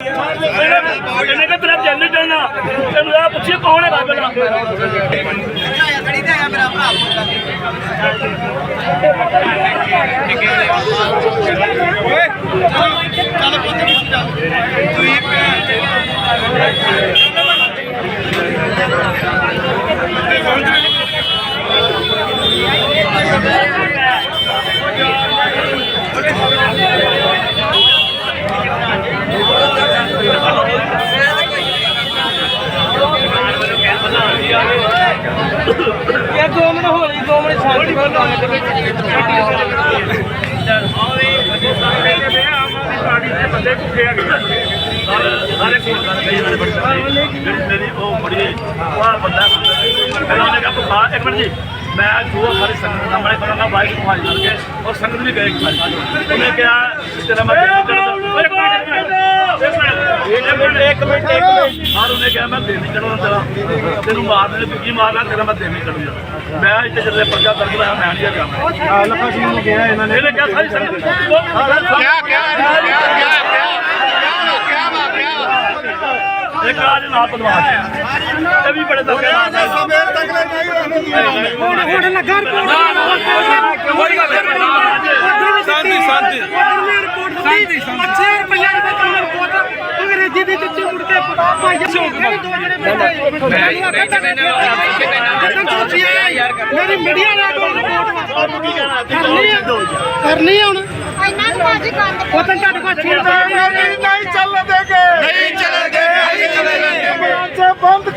ਇਹਨੇ ਕਿ ਤੇਰਾ ਜੰਨ ਜਾਣਾ ਤੈਨੂੰ ਆ ਪੁੱਛੀ ਕੌਣ ਹੈ ਬਾਬਾ ਖੜੀ ਤੇ ਆਇਆ ਮੇਰਾ ਭਰਾ ਚੱਲ ਪੁੱਤ ਚੱਲ ਤੁਸੀਂ ਇਹ ਦੋ ਮਿੰਟ ਹੋ ਸਾਰੇ ਫੋਨ ਕਰ ਗਏ ਸਾਰੇ ਬੱਚੇ ਮੇਰੀ ਉਹ ਬੜੀ ਉਹ ਬੰਦਾ ਫਿਰ ਉਹਨੇ ਕਿਹਾ ਭੁੱਖਾ ਇੱਕ ਮਿੰਟ ਜੀ ਮੈਂ ਜੋ ਸਾਰੀ ਸੰਗਤ ਸਾਹਮਣੇ ਕਰਾਂਗਾ ਬਾਈਕ ਨੂੰ ਹਾਜ਼ਰ ਕਰਕੇ ਔਰ ਸੰਗਤ ਵੀ ਗਏ ਖਾਲੀ ਉਹਨੇ ਕਿਹਾ ਤੇਰਾ ਮੈਂ ਇੱਕ ਮਿੰਟ ਇੱਕ ਮਿੰਟ ਇੱਕ ਮਿੰਟ ਇੱਕ ਮਿੰਟ ਹਾਂ ਉਹਨੇ ਕਿਹਾ ਮੈਂ ਦੇਣੀ ਚੜਾਉਣਾ ਤੇਰਾ ਤੈਨੂੰ ਮਾਰਨੇ ਦੂਜੀ ਮਾਰਨਾ ਤੇਰਾ ਮੈਂ ਦੇਣੀ ਚੜੂਗਾ ਮੈਂ ਇੱਥੇ ਜਦੋਂ ਪਰਚਾ ਦਰਜ ਹੋਇਆ ਮੈਂ ਨਹੀਂ ਜਾਣਾ ਲੱਖਾ ਸਿੰਘ ਨੂੰ ਗਿਆ ਇਹਨਾਂ ਇਹਨੇ ਕਿਹਾ ਸਾਰੀ ਸੰਗਤ ਕਿਆ ਕਿਆ ਇੱਕ ਆਜ ਨਾਲ ਪਦਵਾਸ ਇਹ ਵੀ ਬੜੇ ਦਰਕੇ ਨਾਲ ਹੁਣ ਹੁਣ ਲੱਗਾ ਕੋਈ ਗੱਲ ਨਹੀਂ ਸ਼ਾਂਤੀ ਸ਼ਾਂਤੀ ਸ਼ਾਂਤੀ ਅੱਛੇ ਰੁਪਈਆ ਦੇ ਕੰਮ ਰਿਪੋਰਟ ਅੰਗਰੇਜ਼ੀ ਦੀ ਦਿੱਤੀ ਮੁੜ ਕੇ ਭਾਈ ਜਿਹੜੇ ਦੋ ਜਣੇ ਬੈਠੇ ਮੇਰੀ ਮੀਡੀਆ ਨਾਲ ਕੋਲ ਰਿਪੋਰਟ ਕਰਨੀ ਆ। ਕਰਨੀ ਆ ਹੁਣ। ਇਹਨਾਂ ਨੂੰ ਬਾਜੀ ਕੰਦ ਉਹ ਤਾਂ ਤੁਹਾਡੇ ਕੋਲ ਛੇੜ ਨਹੀਂ ਚੱਲ ਦੇਗੇ ਨਹੀਂ ਚੱਲਣਗੇ। ਨਹੀਂ ਚੱਲਣਗੇ ਬੰਦ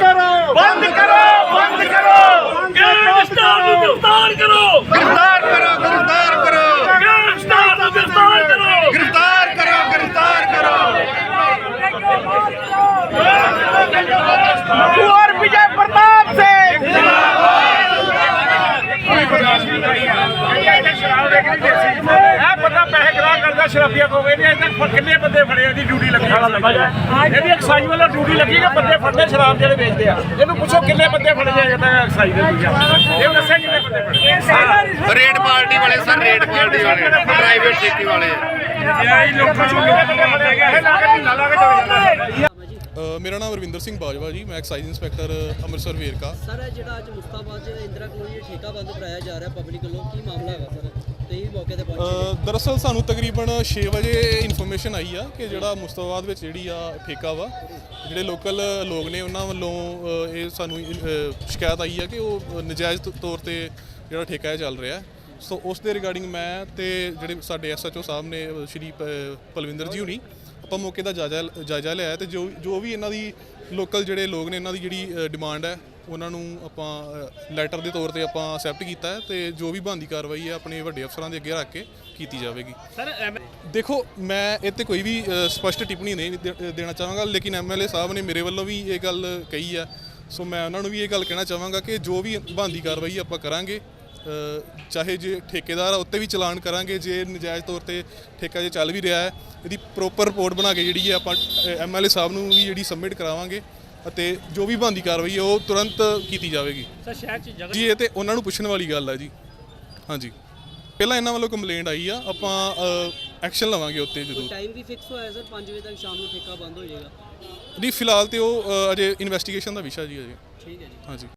ਇਹ ਬੰਦਾ ਪੈਸੇ ਗਰਾ ਕਰਦਾ ਸ਼ਰਾਬੀਆ ਕੋਵੇ ਨੇ ਅਜੇ ਤੱਕ ਕਿੰਨੇ ਬੰਦੇ ਫੜੇ ਆ ਦੀ ਡਿਊਟੀ ਲੱਗੀ ਇਹਦੀ ਐਕਸਾਈਜ਼ ਵੱਲੋਂ ਡਿਊਟੀ ਲੱਗੀ ਕਿ ਬੰਦੇ ਫੜਨੇ ਸ਼ਰਾਬ ਜਿਹੜੇ ਵੇਚਦੇ ਆ? ਇਹਨੂੰ ਪੁੱਛੋ ਕਿੰਨੇ ਬੰਦੇ ਫੜੇ ਜਾਏ ਤਾਂ ਐਕਸਾਈਜ਼ ਦੇ ਦੂਜਾ ਇਹ ਦੱਸੇ ਕਿੰਨੇ ਬੰਦੇ ਫੜੇ ਰੇਡ ਪਾਰਟੀ ਵਾਲੇ ਸਰ ਰੇਡ ਪਾਰਟੀ ਵਾਲੇ ਪ੍ਰਾਈਵੇਟ ਠੇਕੇ ਵਾਲੇ। ਇਹ ਲੋਕਾਂ ਨੂੰ ਲੋਕਾਂ ਨੂੰ ਇਹ ਲਾ ਕੇ ਮਹੀਨਾ ਲਾ ਕੇ ਚਲੇ ਜਾਂਦਾ ਮੇਰਾ ਨਾਮ ਰਵਿੰਦਰ ਸਿੰਘ ਬਾਜਵਾ ਜੀ ਮੈਂ excise inspector Amritsar Verka. Sir ਇਹ ਜਿਹੜਾ ਅੱਜ ਮੁਸਤਾਬਾਦ ਜਿਹੜਾ ਇੰਦਰਾ ਕਲੋਨੀ ਠੇਕਾ ਬੰਦ ਕਰਾਇਆ ਜਾ ਰਿਹਾ ਪਬਲਿਕ ਵੱਲੋਂ ਕੀ ਮਾਮਲਾ ਹੈਗਾ ਸਰ? ਵੀ ਮੌਕੇ ਤੇ ਪਹੁੰਚੇ ਅ, ਦਰਅਸਲ ਸਾਨੂੰ ਤਕਰੀਬਨ 6 ਵਜੇ ਇਨਫੋਰਮੇਸ਼ਨ ਆਈ ਆ ਕਿ ਜਿਹੜਾ ਮੁਸਤਾਬਾਦ ਵਿੱਚ ਜਿਹੜੀ ਆ ਠੇਕਾ ਵਾ ਜਿਹੜੇ ਲੋਕਲ ਲੋਕ ਨੇ ਉਹਨਾਂ ਵੱਲੋਂ ਇਹ ਸਾਨੂੰ ਸ਼ਿਕਾਇਤ ਆਈ ਆ ਕਿ ਉਹ ਨਜਾਇਜ਼ ਤ- ਤੌਰ ਤੇ ਜਿਹੜਾ ਠੇਕਾ ਚੱਲ ਰਿਹਾ ਹੈ। ਸੋ ਉਸ ਦੇ ਰਿਗਾਰਡਿੰਗ ਮੈਂ ਤੇ ਜਿਹੜੇ ਸਾਡੇ ਐਸਐਚਓ ਸਾਹਿਬ ਨੇ ਸ਼੍ਰੀ ਪਲਵਿੰਦਰ ਜੀ ਹੁਣੀ ਆਪਾਂ ਮੌਕੇ ਦਾ ਜਾਇਜ਼ਾ ਜਾਇਜ਼ਾ ਲਿਆ ਤੇ ਜੋ ਜੋ ਵੀ ਇਹਨਾਂ ਦੀ ਲੋਕਲ ਜਿਹੜੇ ਲੋਕ ਨੇ ਇਹਨਾਂ ਦੀ ਜਿਹੜੀ ਡਿਮਾਂਡ ਹੈ ਉਹਨਾਂ ਨੂੰ ਆਪਾਂ ਲੈਟਰ ਦੇ ਤੌਰ ਤੇ ਆਪਾਂ ਅਸੈਪਟ ਕੀਤਾ ਹੈ ਤੇ ਜੋ ਵੀ ਬਣਦੀ ਕਾਰਵਾਈ ਹੈ ਆਪਣੇ ਵੱਡੇ ਅਫਸਰਾਂ ਦੇ ਅੱਗੇ ਰੱਖ ਕੇ ਕੀਤੀ ਜਾਵੇਗੀ। ਦੇਖੋ ਮੈਂ ਤੇ ਕੋਈ ਵੀ ਸਪਸ਼ਟ ਟਿੱਪਣੀ ਨਹੀਂ ਦੇਣਾ ਚਾਹਾਂਗਾ ਲੇਕਿਨ ਐਮਐਲਏ ਸਾਹਿਬ ਨੇ ਮੇਰੇ ਵੱਲੋਂ ਵੀ ਇਹ ਗੱਲ ਕਹੀ ਆ ਸੋ ਮੈਂ ਉਹਨਾਂ ਨੂੰ ਵੀ ਇਹ ਗੱਲ ਕਹਿਣਾ ਚਾਹਾਂਗਾ ਕਿ ਜੋ ਵੀ ਬਣਦੀ ਕਾਰਵਾਈ ਆਪਾਂ ਕਰਾਂਗੇ ਚਾਹੇ ਜੇ ਠੇਕੇਦਾਰ ਆ ਉੱਤੇ ਵੀ ਚਲਾਨ ਕਰਾਂਗੇ ਜੇ ਨਜਾਇਜ਼ ਤੌਰ ਤੇ ਠੇਕਾ ਜੇ ਚੱਲ ਵੀ ਰਿਹਾ ਹੈ ਇਹਦੀ ਪ੍ਰੋਪਰ ਰਿਪੋਰਟ ਬਣਾ ਕੇ ਜਿਹੜੀ ਹੈ ਆਪਾਂ ਐਮਐਲਏ ਸਾਹਿਬ ਨੂੰ ਵੀ ਜਿਹੜੀ ਸਬਮਿਟ ਕਰਾਵਾਂਗੇ ਅਤੇ ਜੋ ਵੀ ਬਣਦੀ ਕਾਰਵਾਈ ਹੈ ਉਹ ਤੁਰੰਤ ਕੀਤੀ ਜਾਵੇਗੀ। ਸਰ ਸ਼ਹਿਰ ਚ ਜਗ੍ਹਾ ਜੀ ਇਹ ਤੇ ਉਹਨਾਂ ਨੂੰ ਪੁੱਛਣ ਵਾਲੀ ਗੱਲ ਹੈ ਜੀ। ਹਾਂਜੀ। ਪਹਿਲਾਂ ਇਹਨਾਂ ਵੱਲੋਂ ਕੰਪਲੇਂਟ ਆਈ ਆ ਆਪਾਂ ਐਕਸ਼ਨ ਲਵਾਂਗੇ ਉੱਤੇ ਜਦੋਂ ਟਾਈਮ ਵੀ ਫਿਕਸ ਹੋਇਆ ਸਰ? 5 ਵਜੇ ਤੱਕ ਸ਼ਾਮ ਨੂੰ ਠੇਕਾ ਬੰਦ ਹੋ ਜਾਏਗਾ। ਨਹੀਂ ਫਿਲਹਾਲ ਤੇ ਉਹ ਅਜੇ ਇਨਵੈਸਟੀਗੇਸ਼ਨ ਦਾ ਵਿਸ਼ਾ ਜੀ ਅਜੇ। ਠੀਕ ਹੈ ਜੀ। ਹਾਂਜੀ।